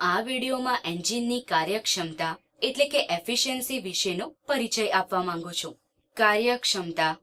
આ વિડીયોમાં એન્જિનની કાર્યક્ષમતા એટલે કે એફિશિયન્સી વિશેનો પરિચય આપવા માંગુ છું. કાર્યક્ષમતા.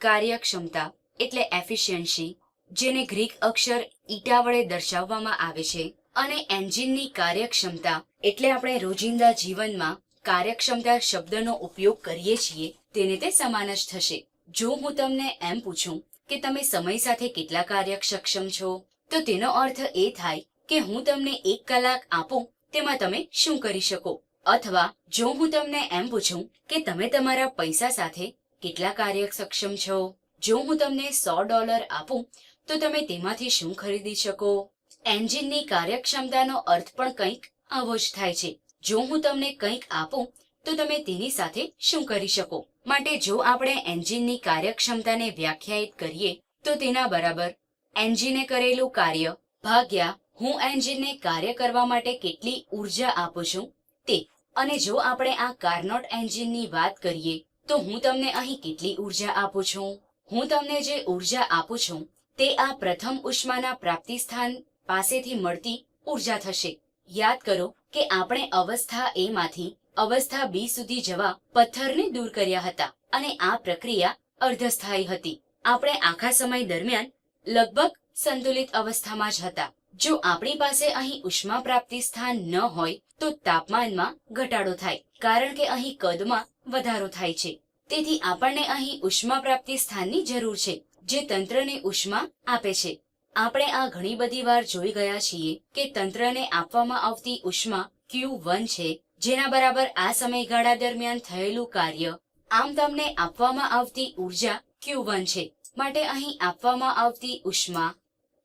કાર્યક્ષમતા એટલે એફિશિયન્સી, જેને ગ્રીક અક્ષર ઈટા વડે દર્શાવવામાં આવે છે, અને એન્જિનની કાર્યક્ષમતા એટલે આપણે રોજિંદા જીવનમાં કાર્યક્ષમતા શબ્દનો ઉપયોગ કરીએ છીએ, તેને તે સમાન જ થશે. જો હું તમને એમ પૂછું કે તમે સમય સાથે કેટલા કાર્યક્ષમ છો, તો તેનો અર્થ એ થાય કે હું તમને એક કલાક આપું, તેમાં તમે શું કરી શકો? અથવા જો હું તમને એમ પૂછું કે તમે તમારા પૈસા સાથે કેટલા કાર્ય સક્ષમ છો? જો હું તમને સો ડોલર આપું, તો તમે તેમાંથી શું ખરીદી શકો? એન્જિનની કાર્યક્ષમતાનો અર્થ પણ કંઈક આવો જ થાય છે. જો હું તમને કંઈક આપું, તો તમે તેની સાથે શું કરી શકો? માટે જો આપણે એન્જિનની કાર્યક્ષમતાને વ્યાખ્યાયિત કરીએ, તો તેના બરાબર એન્જિને કરેલું કાર્ય ભાગ્યા હું એન્જિનને કાર્ય કરવા માટે કેટલી ઊર્જા આપું છું તે. અને જો આપણે આ કાર્નોટ એન્જિનની વાત કરીએ, તો હું તમને અહીં કેટલી ઊર્જા આપું છું? હું તમને જે ઊર્જા આપું છું, તે આ પ્રથમ ઉષ્માના પ્રાપ્તિ સ્થાન પાસેથી મળતી ઊર્જા થશે. યાદ કરો કે આપણે અવસ્થા એ માંથી અવસ્થા બી સુધી જવા પથ્થરને દૂર કર્યા હતા અને આ પ્રક્રિયા અર્ધસ્થાયી હતી. આપણે આખા સમય દરમિયાન લગભગ સંતુલિત અવસ્થામાં જ હતા. જો આપણી પાસે અહીં ઉષ્મા પ્રાપ્તિ સ્થાન ન હોય, તો તાપમાનમાં ઘટાડો થાય, કારણ કે અહીં કદમાં વધારો થાય છે. તેથી આપણને અહીં ઉષ્મા પ્રાપ્તિ સ્થાનની જરૂર છે, જે તંત્રને ઉષ્મા આપે છે. આપણે આ ઘણી બધી વાર જોઈ ગયા છીએ કે તંત્રને આપવામાં આવતી ઉષ્મા ક્યુ વન છે, જેના બરાબર આ સમયગાળા દરમિયાન થયેલું કાર્ય, આમ તમને આપવામાં આવતી ઊર્જા ક્યુ વન છે. માટે અહીં આપવામાં આવતી ઉષ્મા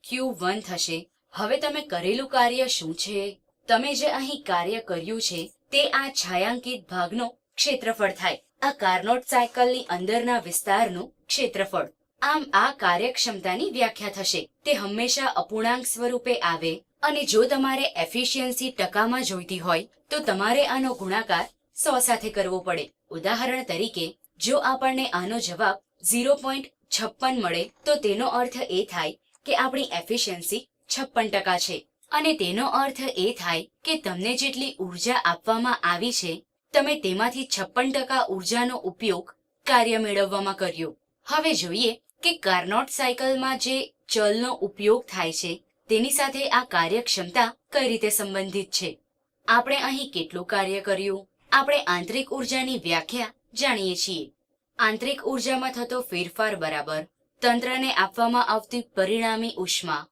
ક્યુ વન થશે હવે તમે કરેલું કાર્ય શું છે? તમે જે અહીં કાર્ય કર્યું છે, તે આ છાયાંકિત ભાગનો ક્ષેત્રફળ થાય. આ કાર્નોટ સાયકલની અંદરના વિસ્તારનું ક્ષેત્રફળ. આમ આ કાર્યક્ષમતાની વ્યાખ્યા થશે. તે હંમેશા અપૂર્ણાંક સ્વરૂપે આવે અને જો તમારે એફિશિયન્સી ટકામાં જોઈતી હોય, તો તમારે આનો ગુણાકાર સો સાથે કરવો પડે. ઉદાહરણ તરીકે, જો આપણને આનો જવાબ ઝીરો પોઈન્ટ છપ્પન મળે, તો તેનો અર્થ એ થાય કે આપણી એફિશિયન્સી છપ્પન ટકા છે. અને તેનો અર્થ એ થાય કે તમને જેટલી ઊર્જા આપવામાં આવી છે, તમે તેમાંથી છપ્પન ટકા ઉર્જાનો ઉપયોગ કાર્ય મેળવવામાં કર્યો. હવે જોઈએ કે કાર્નોટ સાયકલમાં જે ચલનો ઉપયોગ થાય છે, તેની સાથે આ કાર્યક્ષમતા કઈ રીતે સંબંધિત છે? આપણે અહીં કેટલું કાર્ય કર્યું? આપણે આંતરિક ઊર્જાની વ્યાખ્યા જાણીએ છીએ. આંતરિક ઉર્જામાં થતો ફેરફાર બરાબર તંત્રને આપવામાં આવતી પરિણામી ઉષ્મા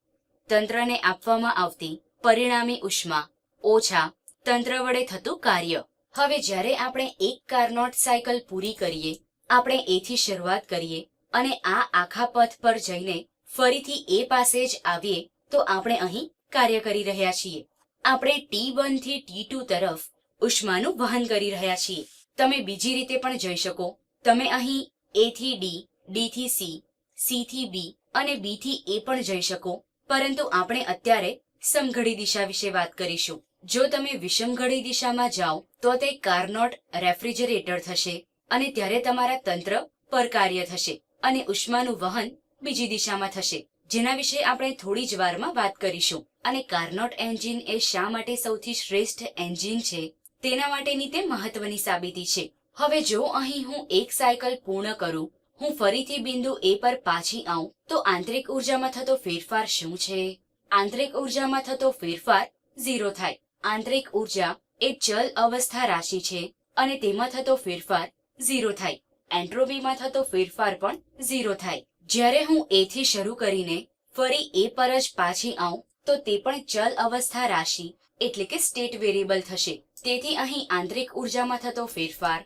તંત્રને આપવામાં આવતી પરિણામી ઉષ્મા ઓછા તંત્ર વડે થતું કાર્ય. હવે જ્યારે આપણે એક કાર્નોટ સાયકલ પૂરી કરીએ, આપણે એથી શરૂઆત કરીએ અને આ આખા પથ પર જઈને ફરીથી એ પાસે જ આવીએ, તો આપણે અહીં કાર્ય કરી રહ્યા છીએ. આપણે ટી વનથી ટી ટુ તરફ ઉષ્માનું વહન કરી રહ્યા છીએ. તમે બીજી રીતે પણ જઈ શકો. તમે અહીં એ થી ડી ડી થી સી સી થી બી અને બી થી એ પણ જઈ શકો. પરંતુ આપણે અત્યારે સમઘડી દિશા વિશે વાત કરીશું. જો તમે વિષમઘડી દિશામાં જાઓ, તો તે કાર્નોટ રેફ્રિજરેટર થશે અને ત્યારે તમારા તંત્ર પર કાર્ય થશે અને ઉષ્માનું વહન બીજી દિશામાં થશે. જેના વિશે આપણે થોડી જ વારમાં વાત કરીશું. અને કાર્નોટ એન્જિન એ શા માટે સૌથી શ્રેષ્ઠ એન્જિન છે? તેના માટેની તે મહત્વની સાબિતી છે. હવે જો અહીં હું એક સાયકલ પૂર્ણ કરું હું ફરીથી બિંદુ એ પર પાછી આવું. તો આંતરિક ઉર્જામાં થતો ફેરફાર શું છે? આંતરિક ઉર્જામાં થતો ફેરફાર ઝીરો થાય. આંતરિક ઊર્જા એ ચલ અવસ્થા રાશિ છે અને તેમાં થતો ફેરફાર ઝીરો થાય. એન્ટ્રોપીમાં થતો ફેરફાર પણ ઝીરો થાય. જ્યારે હું એ થી શરૂ કરીને ફરી એ પર જ પાછી આવું, તો તે પણ ચલ અવસ્થા રાશિ, એટલે કે સ્ટેટ વેરિયેબલ થશે. તેથી અહીં આંતરિક ઉર્જામાં થતો ફેરફાર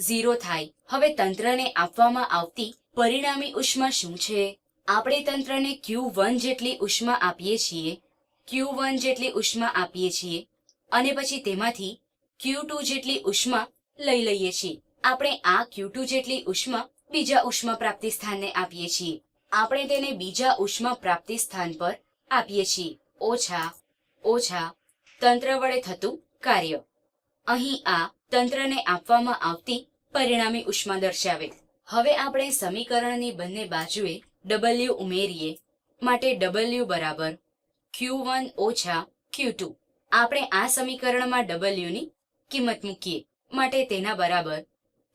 ઝીરો થાય. હવે તંત્રને આપવામાં આવતી પરિણામી ઉષ્મા શું છે? આપણે તંત્રને ક્યુ વન જેટલી ઉષ્મા આપીએ છીએ, ક્યુ વન જેટલી ઉષ્મા આપીએ છીએ, અને પછી તેમાંથી ક્યુ ટુ જેટલી ઉષ્મા લઈ લઈએ છીએ. આપણે આ ક્યુ ટુ જેટલી ઉષ્મા બીજા ઉષ્મા પ્રાપ્તિ સ્થાનને આપીએ છીએ. આપણે તેને બીજા ઉષ્મા પ્રાપ્તિ સ્થાન પર આપીએ છીએ. ઓછા ઓછા, તંત્ર વડે થતું કાર્ય. અહીં આ તંત્રને આપવામાં આવતી પરિણામી ઉષ્મા દર્શાવે. હવે આપણે સમીકરણની બંને બાજુએ ડબલ્યુ ઉમેરીએ. માટે ડબલ્યુ બરાબર ક્યુ વન ઓછા ક્યુ ટુ આપણે આ સમીકરણમાં ડબલ્યુની કિંમત મૂકીએ. માટે તેના બરાબર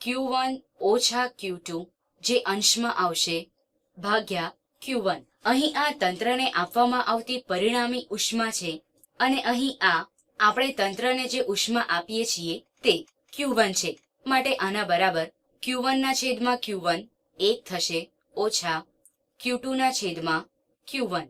ક્યુ વન ઓછા Q2 જે અંશમાં આવશે ભાગ્યા ક્યુ વન અહીં આ તંત્રને આપવામાં આવતી પરિણામી ઉષ્મા છે. અને અહીં આ આપણે તંત્રને જે ઉષ્મા આપીએ છીએ તે Q1 છે. માટે આના બરાબર Q1 ના છેદમાં Q1 એક થશે ઓછા Q2 ના છેદમાં Q1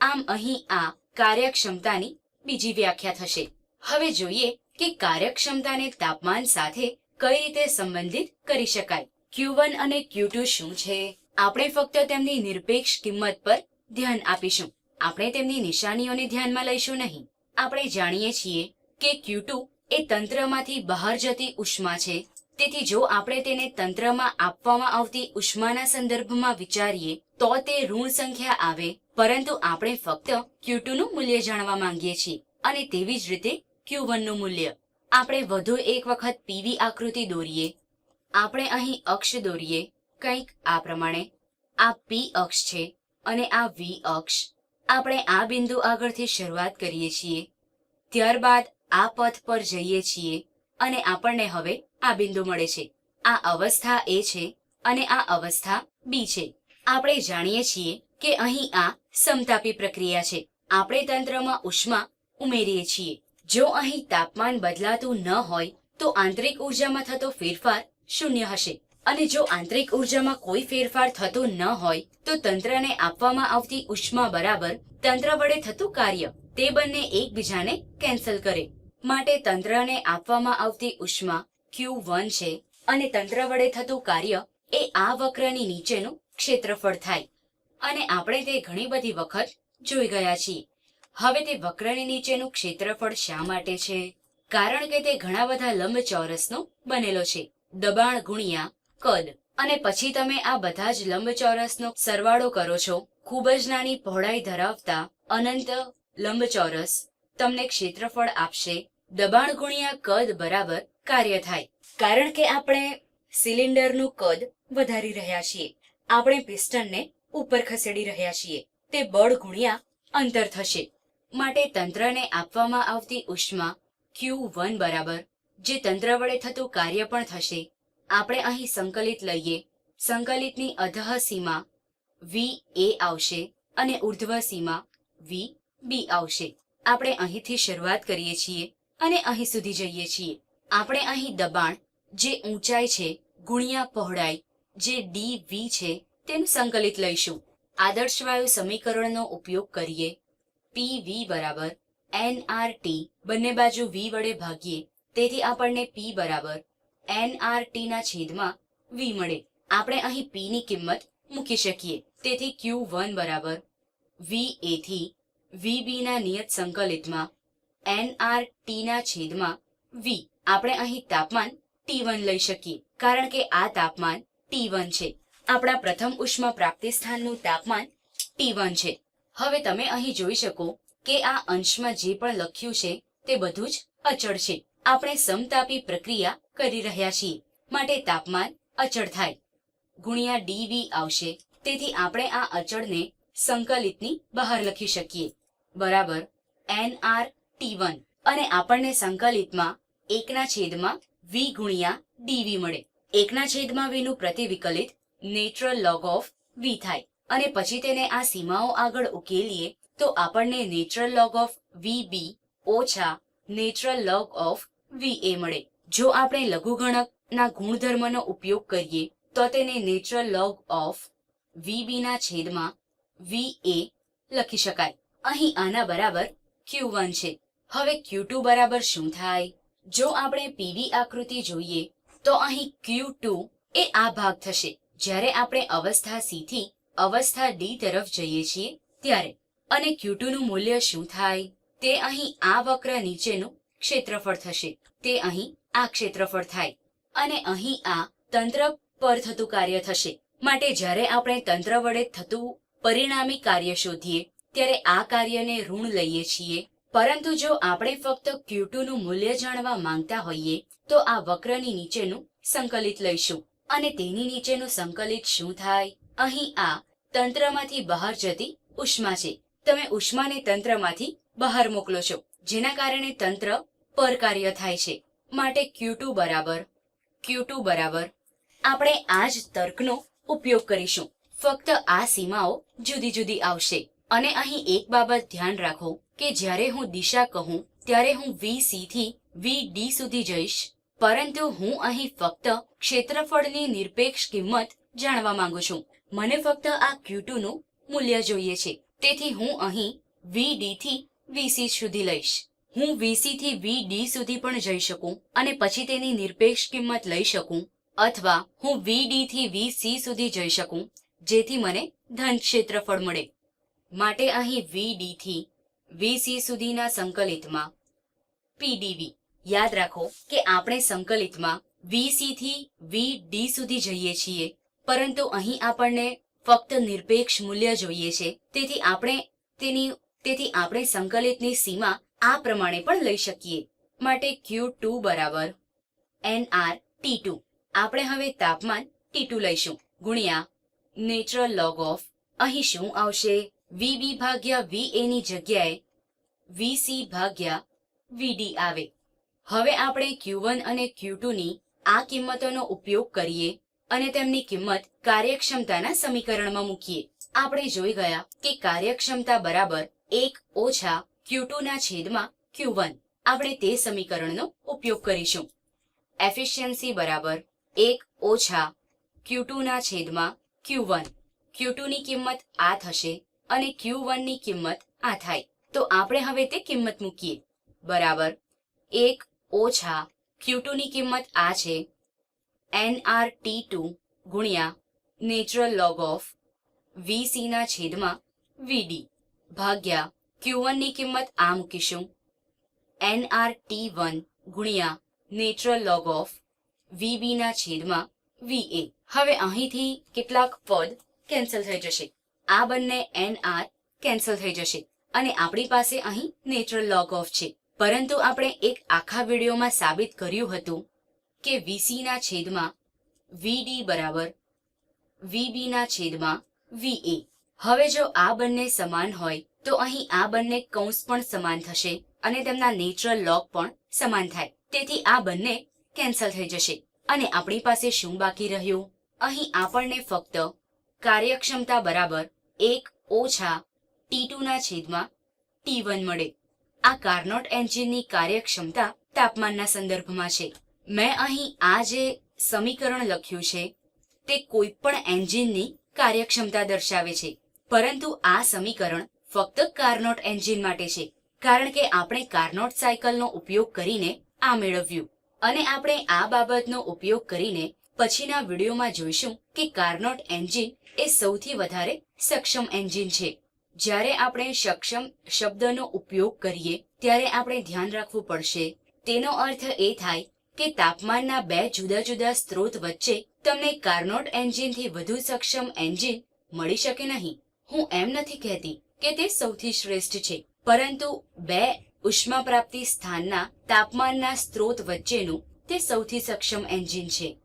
આમ અહીં આ કાર્યક્ષમતાની બીજી વ્યાખ્યા થશે. હવે જોઈએ કે કાર્યક્ષમતાને તાપમાન સાથે કઈ રીતે સંબંધિત કરી શકાય. Q1 અને Q2 શું છે? આપણે ફક્ત તેમની નિરપેક્ષ કિંમત પર ધ્યાન આપીશું. આપણે તેમની નિશાનીઓને ધ્યાનમાં લઈશું નહીં. આપણે જાણીએ છીએ કે ક્યુ એ તંત્રમાંથી બહાર જતી ઉષ્મા છે. તેથી જો આપણે તેને તંત્રમાં આપવામાં આવતી ઉષ્માના સંદર્ભમાં વિચારીએ, તો તે ઋણ સંખ્યા આવે. પરંતુ આપણે ફક્ત ક્યુ નું મૂલ્ય જાણવા માંગીએ છીએ અને તેવી જ રીતે ક્યુ નું મૂલ્ય. આપણે વધુ એક વખત પીવી આકૃતિ દોરીએ. આપણે અહીં અક્ષ દોરીએ. કંઈક આ પ્રમાણે. આ પી અક્ષ છે અને આ વી અક્ષ. આપણે આ બિંદુ આગળથી શરૂઆત કરીએ છીએ. ત્યારબાદ આ પથ પર જઈએ છીએ અને આપણને હવે આ બિંદુ મળે છે. આ અવસ્થા એ છે અને આ અવસ્થા બી છે. આપણે જાણીએ છીએ કે અહીં આ સમતાપી પ્રક્રિયા છે. આપણે તંત્રમાં ઉષ્મા ઉમેરીએ છીએ. જો અહીં તાપમાન બદલાતું ન હોય, તો આંતરિક ઉર્જામાં થતો ફેરફાર શૂન્ય હશે. અને જો આંતરિક ઉર્જામાં કોઈ ફેરફાર થતો ન હોય, તો તંત્રને આપવામાં આવતી ઉષ્મા બરાબર તંત્ર વડે થતું કાર્ય તે બંને એકબીજાને કેન્સલ કરે. માટે તંત્રને આપવામાં આવતી ઉષ્મા ક્યુ વન છે અને તંત્ર વડે થતું કાર્ય એ આ વક્રની નીચેનું ક્ષેત્રફળ થાય. અને આપણે તે ઘણી બધી વખત જોઈ ગયા છીએ. હવે તે વક્રની નીચેનું ક્ષેત્રફળ શા માટે છે? કારણ કે તે ઘણા બધા લંબચોરસનો બનેલો છે. દબાણ ગુણ્યા કદ. અને પછી તમે આ બધા જ લંબચોરસનો સરવાળો કરો છો. ખૂબ જ નાની પહોળાઈ ધરાવતા અનંત લંબચોરસ તમને ક્ષેત્રફળ આપશે. દબાણ ગુણ્યા કદ બરાબર કાર્ય થાય. કારણ કે આપણે સિલિન્ડરનું કદ વધારી રહ્યા છીએ. આપણે પિસ્ટનને ઉપર ખસેડી રહ્યા છીએ. તે બળ ગુણ્યા અંતર થશે. માટે તંત્રને આપવામાં આવતી ઉષ્મા ક્યુ વન બરાબર, જે તંત્ર વડે થતું કાર્ય પણ થશે. આપણે અહીં સંકલિત લઈએ. સંકલિતની અધઃ સીમા વી એ આવશે અને ઉર્ધ્વ સીમા વી બી આવશે. આપણે અહીંથી શરૂઆત કરીએ છીએ અને અહીં સુધી જઈએ છીએ. આપણે અહીં દબાણ જે ઊંચાઈ છે ગુણ્યા પહોળાઈ જે ડી વી છે તેનું સંકલિત લઈશું. આદર્શ વાયુ સમીકરણનો ઉપયોગ કરીએ. પી વી બરાબર nRT બંને બાજુ વી વડે ભાગીએ. તેથી આપણને પી બરાબર nRT ના છેદમાં વી મળે. આપણે અહીં પીની કિંમત મૂકી શકીએ. તેથી ક્યુ વન બરાબર વી થી VB ના નિયત સંકલિતમાં nRT ના છેદમાં વી. આપણે અહીં તાપમાન ટી વન લઈ શકીએ. કારણ કે આ તાપમાન ટી વન છે. આપણા પ્રથમ ઉષ્મા પ્રાપ્તિ સ્થાનનું તાપમાન ટી વન છે. હવે તમે અહીં જોઈ શકો કે આ અંશમાં જે પણ લખ્યું છે તે બધું જ અચળ છે. આપણે સમતાપી પ્રક્રિયા કરી રહ્યા છીએ. માટે તાપમાન અચળ થાય. ગુણ્યા ડીવી આવશે. તેથી આપણે આ અચળને સંકલિતની બહાર લખી શકીએ. બરાબર એનઆર ટી વન. અને આપણને સંકલિતમાં એકના છેદમાં વી ગુણ્યા ડીવી મળે. એકના છેદમાં વીનું પ્રતિવિકલિત નેચરલ લોગ ઓફ વી થાય. અને પછી તેને આ સીમાઓ આગળ ઉકેલીએ તો આપણને નેચરલ લોગ ઓફ vb ઓછા નેચરલ લોગ ઓફ વી એ મળે. જો આપણે લઘુગણકના ગુણધર્મનો ઉપયોગ કરીએ, તો તેને નેચરલ લોગ ઓફ વી ના છેદમાં એ લખી શકાય. અહીં આના બરાબર ક્યુ વન છે. હવે Q2 બરાબર શું થાય? જો આપણે પીવી આકૃતિ જોઈએ, તો અહીં ક્યુ ટુ એ આ ભાગ થશે. જ્યારે આપણે અવસ્થા સી થી અવસ્થા ડી તરફ જઈએ છીએ, ત્યારે. અને Q2 નું મૂલ્ય શું થાય? તે અહીં આ વક્ર નીચેનું ક્ષેત્રફળ થશે. તે અહીં આ ક્ષેત્રફળ થાય. અને અહીં આ તંત્ર પર થતું કાર્ય થશે. માટે જ્યારે આપણે તંત્ર વડે થતું પરિણામી કાર્ય શોધીએ, ત્યારે આ કાર્યને ઋણ લઈએ છીએ. પરંતુ જો આપણે ફક્ત Q2 નું મૂલ્ય જાણવા માંગતા હોઈએ, તો આ વક્રની નીચેનું સંકલિત લઈશું. અને તેની નીચેનું સંકલિત શું થાય? અહીં આ તંત્રમાંથી બહાર જતી ઉષ્મા છે. તમે ઉષ્માને તંત્રમાંથી બહાર મોકલો છો, જેના કારણે તંત્ર પર કાર્ય થાય છે. માટે ક્યુ બરાબર ક્યુ બરાબર. આપણે આ જ તર્કનો ઉપયોગ કરીશું. ફક્ત આ સીમાઓ જુદી જુદી આવશે. અને અહીં એક બાબત ધ્યાન રાખો કે જ્યારે હું દિશા કહું, ત્યારે હું વી સી થી વી ડી સુધી જઈશ. પરંતુ હું અહીં ફક્ત ક્ષેત્રફળની નિરપેક્ષ કિંમત જાણવા માંગુ છું. મને ફક્ત આ ક્યુ નું મૂલ્ય જોઈએ છે. તેથી હું અહીં વી થી વીસી સુધી લઈશ. હું વીસી થી વી ડી સુધી પણ જઈ શકું અને પછી તેની નિરપેક્ષ કિંમત લઈ શકું અથવા હું વી ડી થી વી સી સુધી જઈ શકું, જેથી મને ધન ક્ષેત્રફળ મળે. માટે અહીં વી ડી થી વી સી સુધીના સંકલિતમાં પીડીવી યાદ રાખો કે આપણે સંકલિતમાં વી સી થી વી ડી સુધી જઈએ છીએ, પરંતુ અહીં આપણને ફક્ત નિરપેક્ષ મૂલ્ય જોઈએ છે. તેથી આપણે તેની તેથી આપણે સંકલિતની સીમા આ પ્રમાણે પણ લઈ શકીએ. માટે ક્યુ ટુ બરાબર એન આર ટી ટુ. આપણે હવે તાપમાન ટી ટુ લઈશું. ગુણ્યા નેચરલ લોગ ઓફ અહીં શું આવશે? વીબી ભાગ્યા વી ની જગ્યાએ વીસી ભાગ્યા વીડી આવે. હવે આપણે ક્યુ વન અને Q2 ની આ કિંમતોનો ઉપયોગ કરીએ અને તેમની કિંમત કાર્યક્ષમતાના સમીકરણમાં મૂકીએ. આપણે જોઈ ગયા કે કાર્યક્ષમતા બરાબર એક ઓછા Q2 ના છેદમાં Q1 આપણે તે સમીકરણનો ઉપયોગ કરીશું. એફિશિયન્સી બરાબર એક ઓછા Q2 ના છેદમાં Q1 Q2 ની કિંમત આ થશે અને Q1 ની કિંમત આ થાય. તો આપણે હવે તે કિંમત મૂકીએ. બરાબર એક ઓછા Q2 ની કિંમત આ છે. NRT2 ગુણ્યા નેચરલ લોગ ઓફ VC ના છેદમાં VD ભાગ્યા Q1 ની કિંમત આ મૂકીશું. NRT1 ગુણ્યા નેચરલ લોગ ઓફ VB ના છેદમાં VA હવે અહીંથી કેટલાક પદ કેન્સલ થઈ જશે. આ બંને NR કેન્સલ થઈ જશે. અને આપણી પાસે અહીં નેચરલ લોગ ઓફ છે. પરંતુ આપણે એક આખા વિડીયોમાં સાબિત કર્યું હતું કે વીસી ના છેદમાં વીડી બરાબર વીબી ના છેદમાં વીએ હવે જો આ બંને સમાન હોય તો અહીં આ બંને કૌંસ પણ સમાન થશે અને તેમના નેચરલ લોગ પણ સમાન થાય. તેથી આ બંને કેન્સલ થઈ જશે. અને આપણી પાસે શું બાકી રહ્યું? અહીં આપણને ફક્ત કાર્યક્ષમતા બરાબર એક ઓછા ટી ટુના છેદમાં T1 મળે. આ કાર્નોટ એન્જિનની કાર્યક્ષમતા તાપમાનના સંદર્ભમાં છે. મેં અહીં આ જે સમીકરણ લખ્યું છે, તે કોઈપણ એન્જિનની કાર્યક્ષમતા દર્શાવે છે. પરંતુ આ સમીકરણ ફક્ત કાર્નોટ એન્જિન માટે છે, કારણ કે આપણે કાર્નોટ સાયકલનો ઉપયોગ કરીને આ મેળવ્યું. અને આપણે આ બાબતનો ઉપયોગ કરીને પછીના વિડીયોમાં જોઈશું કે કાર્નોટ એન્જિન એ સૌથી વધારે સક્ષમ એન્જિન છે. જ્યારે આપણે સક્ષમ શબ્દનો ઉપયોગ કરીએ, ત્યારે આપણે ધ્યાન રાખવું પડશે. તેનો અર્થ એ થાય કે તાપમાનના બે જુદા જુદા સ્ત્રોત વચ્ચે તમને કાર્નોટ એન્જિનથી વધુ સક્ષમ એન્જિન મળી શકે નહીં. હું એમ નથી કહેતી કે તે સૌથી શ્રેષ્ઠ છે. પરંતુ બે ઉષ્મા પ્રાપ્તિ સ્થાનના તાપમાનના સ્ત્રોત વચ્ચેનું તે સૌથી સક્ષમ એન્જિન છે.